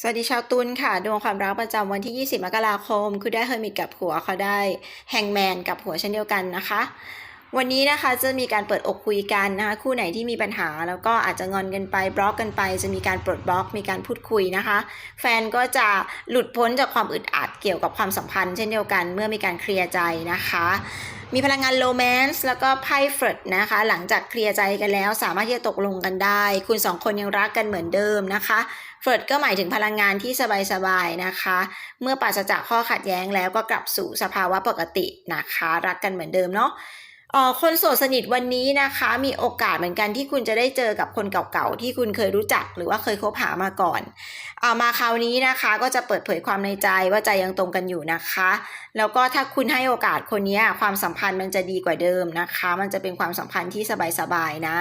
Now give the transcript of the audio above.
สวัสดีชาวตุลค่ะ ดวงความรักประจำวันที่ 20 มกราคมคือได้เฮอร์มิตกับผัวเขาได้แฮงแมนกับผัวเช่นเดียวกันนะคะ วันนี้นะคะจะมีการเปิดอกคุยกันนะคะคู่ไหนที่มีปัญหา แล้วก็อาจจะงอนกันไปบล็อกกันไป จะมีการปลดบล็อก มีการพูดคุยนะคะ แฟนก็จะหลุดพ้นจากความอึดอัดเกี่ยวกับความสัมพันธ์ เช่นเดียวกันเมื่อมีการเคลียร์ใจนะคะมีพลังงานโรแมนต์แล้วก็ไพ่เฟิร์ดนะคะ หลังจากเคลียร์ใจกันแล้ว สามารถที่จะตกลงกันได้ คุณสองคนยังรักกันเหมือนเดิมนะคะเฟิร์ดก็หมายถึงพลังงานที่สบายๆนะคะ เมื่อปราศจากข้อขัดแย้งแล้วก็กลับสู่สภาวะปกตินะคะ รักกันเหมือนเดิมเนาะ คนโสดสนิทวันนี้นะคะ มีโอกาสเหมือนกันที่คุณจะได้เจอกับคนเก่าๆที่คุณเคยรู้จักหรือว่าเคยคบหามาก่อนเอามาคราวนี้นะคะ ก็จะเปิดเผยความในใจว่าใจยังตรงกันอยู่นะคะ แล้วก็ถ้าคุณให้โอกาสคนนี้ความสัมพันธ์มันจะดีกว่าเดิมนะคะ มันจะเป็นความสัมพันธ์ที่สบายๆนะ